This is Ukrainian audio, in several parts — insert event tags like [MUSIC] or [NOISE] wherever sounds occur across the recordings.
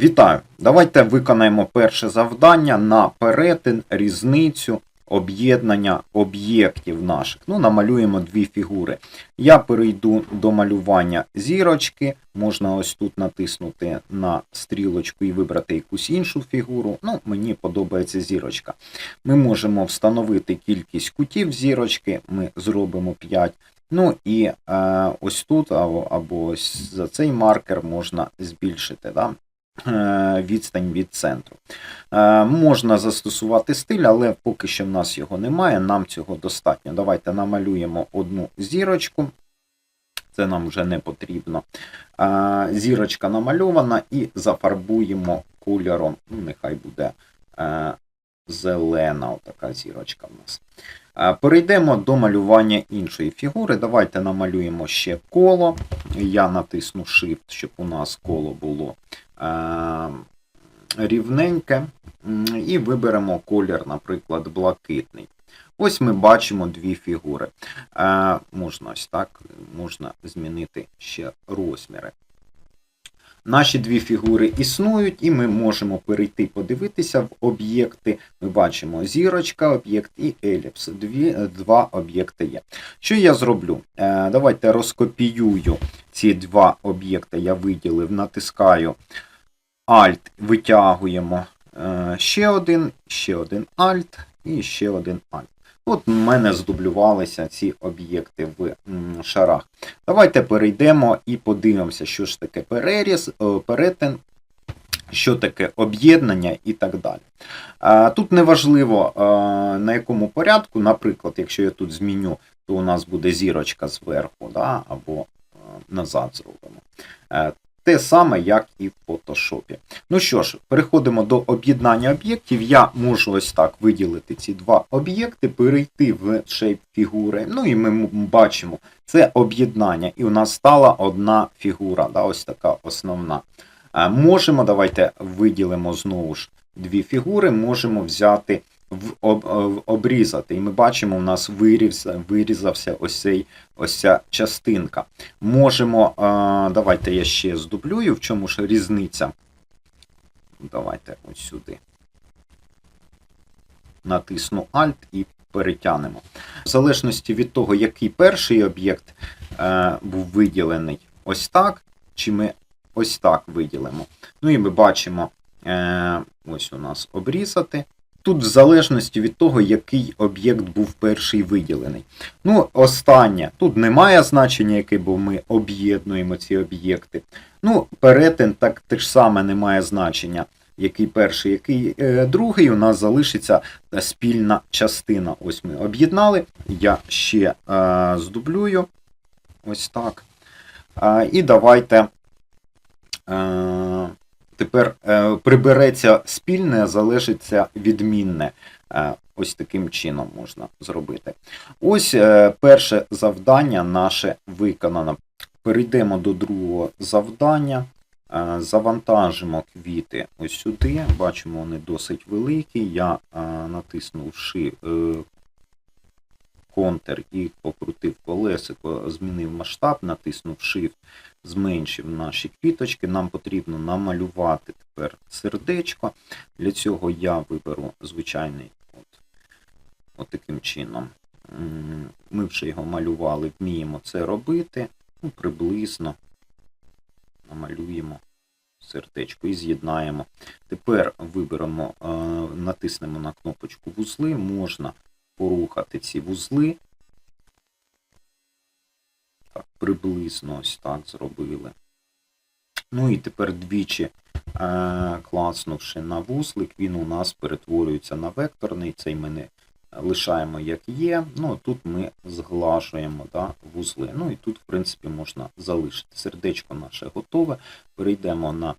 Вітаю! Давайте виконаємо перше завдання на перетин, різницю, об'єднання об'єктів наших. Ну, намалюємо дві фігури. Я перейду до малювання зірочки. Можна ось тут натиснути на стрілочку і вибрати якусь іншу фігуру. Ну, мені подобається зірочка. Ми можемо встановити кількість кутів зірочки, ми зробимо 5. Ну і е, ось тут або, або ось за цей маркер можна збільшити. Да? Е, відстань від центру. Е, Можна застосувати стиль, але поки що в нас його немає, нам цього достатньо. Давайте намалюємо одну зірочку. Це нам вже не потрібно. Е, Зірочка намальована і зафарбуємо кольором. Ну, нехай буде зелена отака зірочка в нас. Перейдемо до малювання іншої фігури. Давайте намалюємо ще коло. Я натисну Shift, щоб у нас коло було рівненьке. І виберемо колір, наприклад, блакитний. Ось ми бачимо дві фігури. Можна ось так, можна змінити ще розміри. Наші дві фігури існують, і ми можемо перейти подивитися в об'єкти. Ми бачимо зірочка, об'єкт і еліпс. Дві, два об'єкти є. Що я зроблю? Е, давайте розкопіюю ці два об'єкти. Я виділив, натискаю Alt, витягуємо е, ще один, ще один Alt і ще один Alt. От у мене здублювалися ці об'єкти в шарах. Давайте перейдемо і подивимося, що ж таке переріз, е, перетин, що таке об'єднання і так далі. Тут неважливо е, на якому порядку, наприклад, якщо я тут зміню, то у нас буде зірочка зверху, да, або е, назад зробимо. Те саме, як і в фотошопі. Ну що ж, переходимо до об'єднання об'єктів. Я можу ось так виділити ці два об'єкти, перейти в шейп фігури. Ну і ми бачимо, це об'єднання. І у нас стала одна фігура, да, ось така основна. Е, Можемо, давайте виділимо знову ж дві фігури, можемо взяти обрізати. І ми бачимо, у нас вирізався, вирізався ось, цей, ось ця частинка. Можемо, е, давайте я ще здублюю, в чому ж різниця. Давайте ось сюди. Натисну Alt і перетягнемо. В залежності від того, який перший об'єкт е, був виділений ось так, чи ми ось так виділимо. Ну і ми бачимо, е, ось у нас обрізати. Тут в залежності від того, який об'єкт був перший виділений. Ну, останнє. Тут немає значення, яке, бо ми об'єднуємо ці об'єкти. Ну, перетин так те ж саме не має значення, який перший, який е, другий. У нас залишиться е, спільна частина. Ось ми об'єднали. Я ще е, здублюю. Ось так. Е, і давайте. Е, Тепер е, прибереться спільне, залишиться відмінне. Е, ось таким чином можна зробити. Ось е, перше завдання наше виконано. Перейдемо до другого завдання. Завантажимо квіти ось сюди. Бачимо, вони досить великі. Я натиснув ши, е, контр і покрутив колесико, змінив масштаб, натиснув Shift, зменшив наші квіточки. Нам потрібно намалювати тепер сердечко. Для цього я виберу звичайний от, от таким чином. Ми вже його малювали, вміємо це робити. Ну, приблизно намалюємо сердечко і з'єднаємо. Тепер виберемо, е, натиснемо на кнопочку вузли, можна порухати ці вузли. Так, приблизно ось так зробили. Ну і тепер двічі е, класнувши на вузлик, він у нас перетворюється на векторний. Цей ми не лишаємо як є. Ну, тут ми зглажуємо да, вузли. Ну і тут, в принципі, можна залишити. Сердечко наше готове. Перейдемо на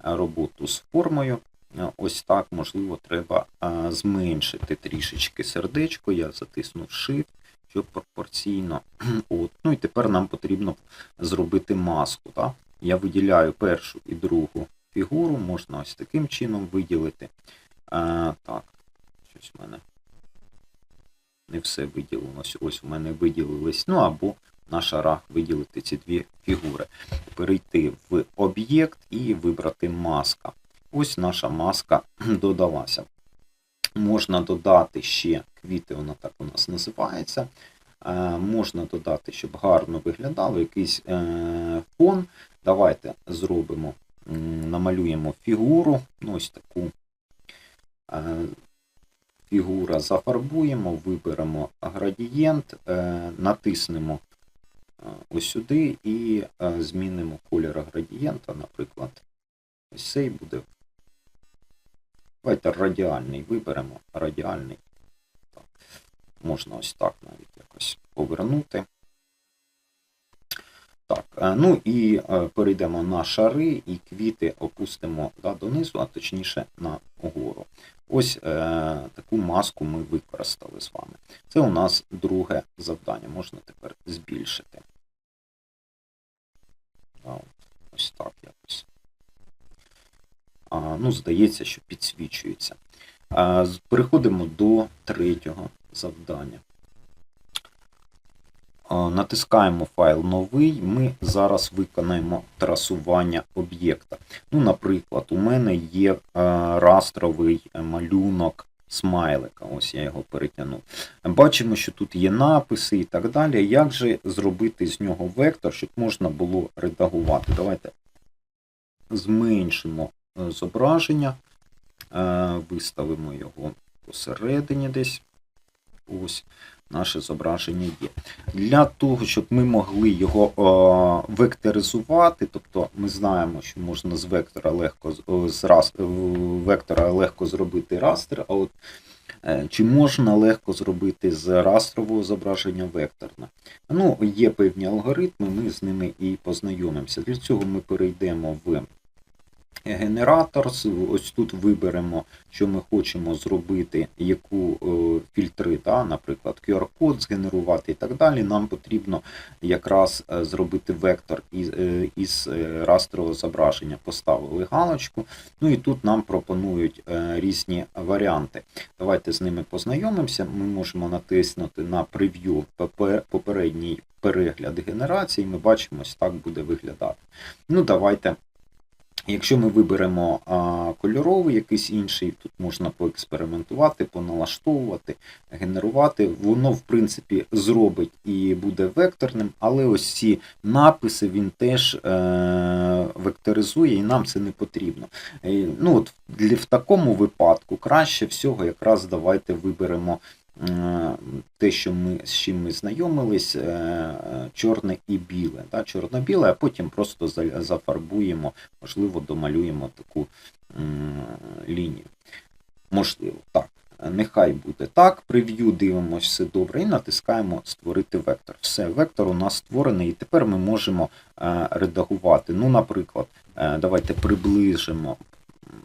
роботу з формою. Е, Ось так, можливо, треба е, зменшити трішечки сердечко. Я затиснув Shift, щоб пропорційно. [CLEARS THROAT] От. Ну і тепер нам потрібно зробити маску. Так? Я виділяю першу і другу фігуру, можна ось таким чином виділити. А, так, щось в мене не все виділилось. Ось у мене виділились. Ну або на шарах виділити ці дві фігури. Перейти в об'єкт і вибрати маска. Ось наша маска [CLEARS THROAT] додалася. Можна додати ще квіти, вона так у нас називається. Е, Можна додати, щоб гарно виглядало, якийсь е, фон. Давайте зробимо, намалюємо фігуру. Ну, ось таку е, фігура зафарбуємо, виберемо градієнт, натиснемо ось сюди і змінимо колір градієнта, наприклад. Ось цей буде. Давайте радіальний виберемо. Радіальний. Так. Можна ось так навіть якось повернути. Так, е, ну і е, перейдемо на шари і квіти опустимо да, донизу, а точніше на гору. Ось е, таку маску ми використали з вами. Це у нас друге завдання. Можна тепер збільшити. Ось так якось. Ну, здається, що підсвічується. Переходимо до третього завдання. Натискаємо файл новий. Ми зараз виконаємо трасування об'єкта. Ну, наприклад, у мене є растровий малюнок смайлика. Ось я його перетягнув. Бачимо, що тут є написи і так далі. Як же зробити з нього вектор, щоб можна було редагувати? Давайте зменшимо зображення, е, виставимо його посередині десь. Ось наше зображення є. Для того, щоб ми могли його е, векторизувати, тобто ми знаємо, що можна з вектора легко з- о, з рас, е, вектора легко зробити растр, а от е, чи можна легко зробити з растрового зображення векторне? Ну, є певні алгоритми, ми з ними і познайомимося. Для цього ми перейдемо в генератор. Ось тут виберемо, що ми хочемо зробити, яку е, фільтри, да, наприклад, QR-код згенерувати і так далі. Нам потрібно якраз е, зробити вектор із, е, із растрового зображення. Поставили галочку. Ну і тут нам пропонують різні варіанти. Давайте з ними познайомимося. Ми можемо натиснути на прев'ю попередній перегляд генерації. Ми бачимо, ось так буде виглядати. Ну, давайте. Якщо ми виберемо а, кольоровий якийсь інший, тут можна поекспериментувати, поналаштовувати, генерувати. Воно, в принципі, зробить і буде векторним, але ось ці написи він теж е, векторизує, і нам це не потрібно. Ну, от в такому випадку краще всього якраз давайте виберемо те, що ми, з чим ми знайомились, е, чорне і біле. Да? Чорно-біле, а потім просто зафарбуємо можливо, домалюємо таку лінію. Можливо, так. Нехай буде так. Прев'ю дивимося все добре і натискаємо Створити вектор. Все, вектор у нас створений, і тепер ми можемо е, редагувати. Ну, наприклад, е, давайте приближимо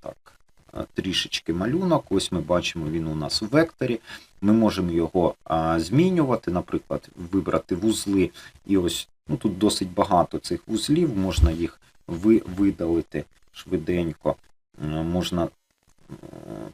так, е, трішечки малюнок. Ось ми бачимо, він у нас у векторі. Ми можемо його змінювати, наприклад, вибрати вузли. І ось ну, тут досить багато цих вузлів, можна їх ви, видалити швиденько, можна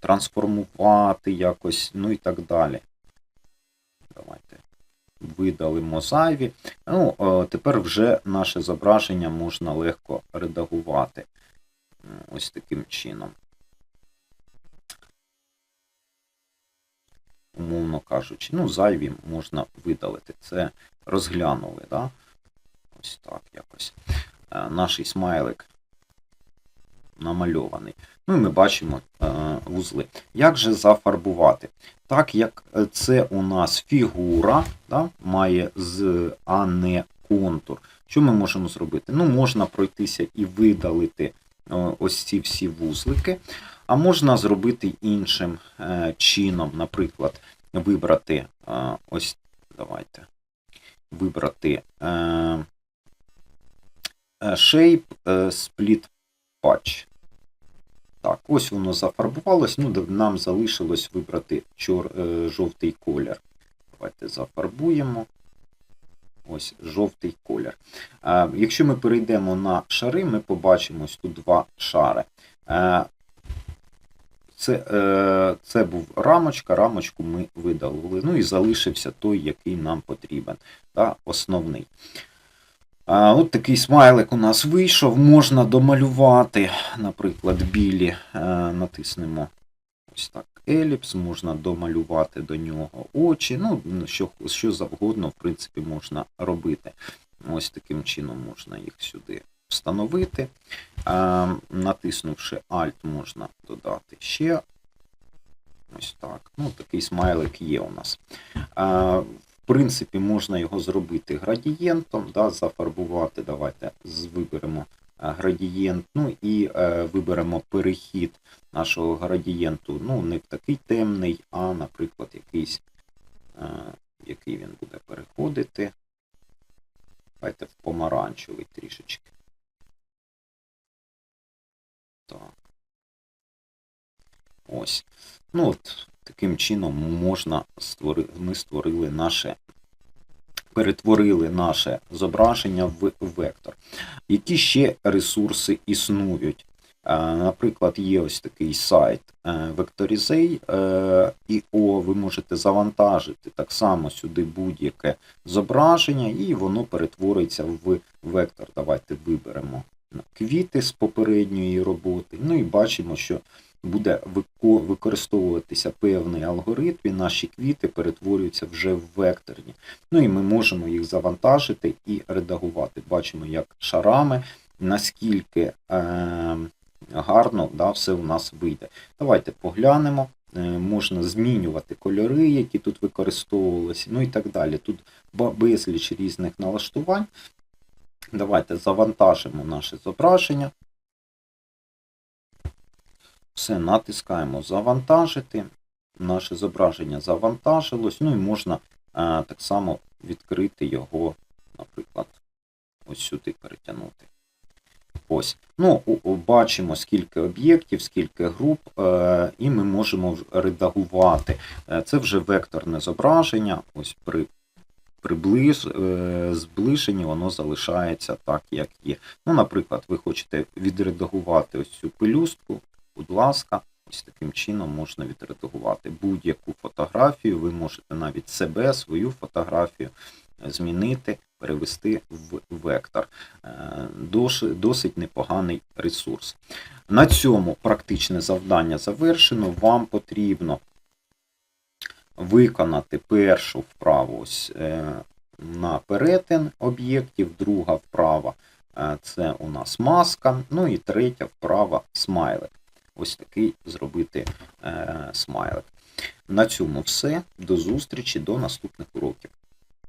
трансформувати якось, ну і так далі. Давайте видалимо зайві. Ну, тепер вже наше зображення можна легко редагувати ось таким чином. Умовно кажучи, ну, зайві можна видалити. Це розглянули, да? Ось так якось. Е, Наш смайлик намальований. Ну і ми бачимо е, вузли. Як же зафарбувати? Так як е, це у нас фігура, да, має з, а не контур. Що ми можемо зробити? Ну, можна пройтися і видалити ось ці всі вузлики, а можна зробити іншим е, чином, наприклад, вибрати е, ось, давайте, вибрати е, Shape Split Patch. Так, ось воно зафарбувалось. Ну, нам залишилось вибрати чор, жовтий колір. Давайте зафарбуємо. Ось жовтий колір. Якщо ми перейдемо на шари, ми побачимо ось тут два шари. Це, е, це був рамочка, рамочку ми видалили. Ну і залишився той, який нам потрібен. Та, основний. А, От такий смайлик у нас вийшов. Можна домалювати, наприклад, білі. Е, Натиснемо ось так еліпс, можна домалювати до нього очі. Ну, що, що завгодно, в принципі, можна робити. Ось таким чином можна їх сюди встановити. Натиснувши Alt, можна додати ще. Ось так. Ну, такий смайлик є у нас. В принципі, можна його зробити градієнтом, да, зафарбувати. Давайте виберемо е, градієнт, ну і е, виберемо перехід нашого градієнту. Ну, не в такий темний, а, наприклад, якийсь, е, який він буде переходити. Давайте в помаранчевий трішечки. Так. Ось. Ну, от таким чином можна створити, ми створили наше, перетворили наше зображення в вектор. Які ще ресурси існують? Е, Наприклад, є ось такий сайт е, Vectorizei.io, ви можете завантажити так само сюди будь-яке зображення, і воно перетвориться в вектор. Давайте виберемо квіти з попередньої роботи. Ну і бачимо, що буде використовуватися певний алгоритм, і наші квіти перетворюються вже в векторні. Ну і ми можемо їх завантажити і редагувати. Бачимо, як шарами, наскільки е, гарно да, все у нас вийде. Давайте поглянемо. Е, Можна змінювати кольори, які тут використовувалися, ну і так далі. Тут безліч різних налаштувань. Давайте завантажимо наше зображення. Все, натискаємо завантажити. Наше зображення завантажилось. Ну і можна е, так само відкрити його, наприклад, ось сюди перетягнути. Ось. Ну, бачимо, скільки об'єктів, скільки груп, е, і ми можемо редагувати. Е, Це вже векторне зображення. Ось при приближ, е, зближенні воно залишається так, як є. Ну, наприклад, ви хочете відредагувати ось цю пелюстку, будь ласка, ось таким чином можна відредагувати будь-яку фотографію. Ви можете навіть себе, свою фотографію змінити, перевести в вектор. Е, Досить непоганий ресурс. На цьому практичне завдання завершено. Вам потрібно виконати першу вправу е, на перетин об'єктів, друга вправа е, це у нас маска, ну і третя вправа смайлик. Ось такий зробити е, смайлик. На цьому все. До зустрічі, до наступних уроків.